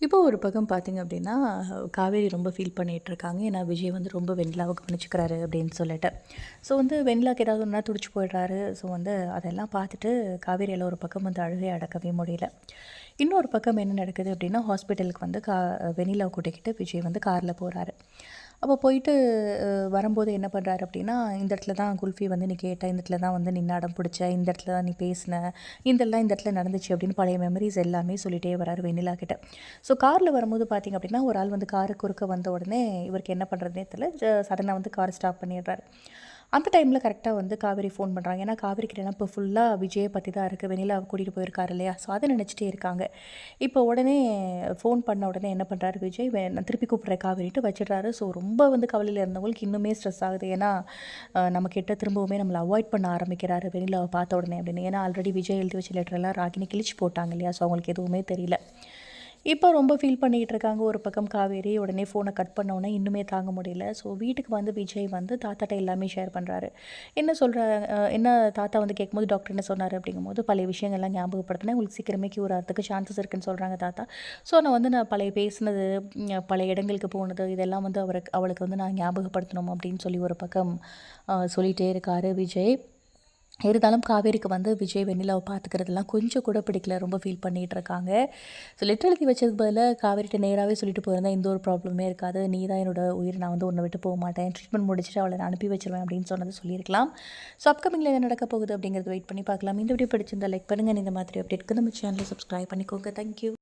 இப்போ ஒரு பக்கம் பார்த்தீங்க அப்படின்னா, காவேரி ரொம்ப ஃபீல் பண்ணிகிட்ருக்காங்க ஏன்னா, விஜய் வந்து ரொம்ப வெண்ணிலாவ கவனிச்சுக்கிறாரு அப்படின்னு சொல்லிட்டு. ஸோ வந்து வெண்ணிலாக்கு ஏதாவது ஒன்றா துடிச்சு போயிடுறாரு. ஸோ வந்து அதெல்லாம் பார்த்துட்டு காவேரியில் ஒரு பக்கம் வந்து அழுகை அடக்கவே முடியல. இன்னொரு பக்கம் என்ன நடக்குது அப்படின்னா, ஹாஸ்பிட்டலுக்கு வந்து கா வெண்ணிலாவை கூட்டிக்கிட்டு விஜய் வந்து காரில் போகிறாரு அப்போ போயிட்டு வரும்போது என்ன பண்ணுறாரு அப்படின்னா, இந்த இடத்துல தான் குல்ஃபி வந்து நீ கேட்ட, இந்த இடத்துல தான் வந்து நீ அடம் பிடிச்ச, இந்த இடத்துல தான் நீ பேசின, இதெல்லாம் இந்த இடத்துல நடந்துச்சு அப்படின்னு பழைய மெமரிஸ் எல்லாமே சொல்லிகிட்டே வராரு வெண்ணிலா கிட்ட. ஸோ காரில் வரும்போது பார்த்திங்க அப்படின்னா, ஒரு ஆள் வந்து காரு குறுக்க வந்த உடனே இவருக்கு என்ன பண்ணுறதுனே தெரியல. சடனாக வந்து கார் ஸ்டாப் பண்ணிடுறாரு. அந்த டைமில் கரெக்டாக வந்து காவேரி ஃபோன் பண்ணுறாங்க. ஏன்னா காவேரி கிட்ட இப்போ ஃபுல்லாக விஜயை பற்றி தான் இருக்குது. வெளியில் கூட்டிகிட்டு போயிருக்காரு இல்லையா? ஸோ அதை நினச்சிட்டே இருக்காங்க. இப்போ உடனே ஃபோன் பண்ண உடனே என்ன பண்ணுறாரு விஜய், வே நான் திருப்பி கூப்பிட்றேன் காவேரின்ட்டு வச்சிடுறாரு. ஸோ ரொம்ப வந்து கவலையில் இருந்தவங்களுக்கு இன்னுமே ஸ்ட்ரெஸ் ஆகுது. ஏன்னா நம்ம கிட்ட திரும்பவுமே நம்மளை அவாய்ட் பண்ண ஆரம்பிக்கிறாரு வெளியில் பார்த்த உடனே அப்படின்னு. ஏன்னா ஆல்ரெடி விஜய் எழுதி வச்ச லெட்டரெல்லாம் ராகினி கிழிச்சு போட்டாங்க இல்லையா? ஸோ அவங்களுக்கு எதுவுமே தெரியல. இப்போ ரொம்ப ஃபீல் பண்ணிகிட்டு இருக்காங்க. ஒரு பக்கம் காவேரி. உடனே ஃபோனை கட் பண்ண உடனே இன்னுமே தாங்க முடியல. ஸோ வீட்டுக்கு வந்து விஜய் வந்து தாத்தாட்ட எல்லாமே ஷேர் பண்ணுறாரு. என்ன சொல்கிறாங்க என்ன தாத்தா வந்து கேட்கும்போது டாக்டர் என்ன சொன்னார் அப்படிங்கும்போது, பழைய விஷயங்கள்லாம் ஞாபகப்படுத்தினேன். உங்களுக்கு சீக்கிரமே க்யூர் ஆகிறதுக்கு சான்சஸ் இருக்குன்னு சொல்கிறாங்க தாத்தா. ஸோ நான் வந்து நான் பழைய பேசினது, பழைய இடங்களுக்கு போனது, இதெல்லாம் வந்து அவருக்கு அவளுக்கு வந்து நான் ஞாபகப்படுத்தணும் அப்படின்னு சொல்லி ஒரு பக்கம் சொல்லிகிட்டே இருக்கார் இருக்காரு விஜய். இருந்தாலும் காவேரிக்கு வந்து விஜய் வெண்ணிலாவை பார்த்துக்கிறதுலாம் கொஞ்சம் கூட பிடிக்கல. ரொம்ப ஃபீல் பண்ணிகிட்டு இருக்காங்க. ஸோ லெட்டர் எழுதி வச்சதுக்கு பதிலாக காவேரிட்ட நேராகவே சொல்லிட்டு போயிருந்தா எந்த ஒரு ப்ராப்ளமுமே இருக்காது. நீ தான் என்னோட உயிர். நான் வந்து ஒன்று விட்டு போக மாட்டேன். ட்ரீட்மெண்ட் முடிச்சுட்டு அவளை நான் அனுப்பி வச்சுருவேன் அப்படின்னு சொன்னது சொல்லியிருக்கலாம். ஸோ அப்கமிங்கில் என்ன நடக்க போகுது அப்படிங்கிறது வெயிட் பண்ணி பார்க்கலாம். இந்த வீடியோ பிடிச்சிருந்தா லைக் பண்ணுங்க. இந்த மாதிரி அப்டேட்க்கு நம்ம சேனலை சப்ஸ்கிரைப் பண்ணிக்கோங்க. Thank you.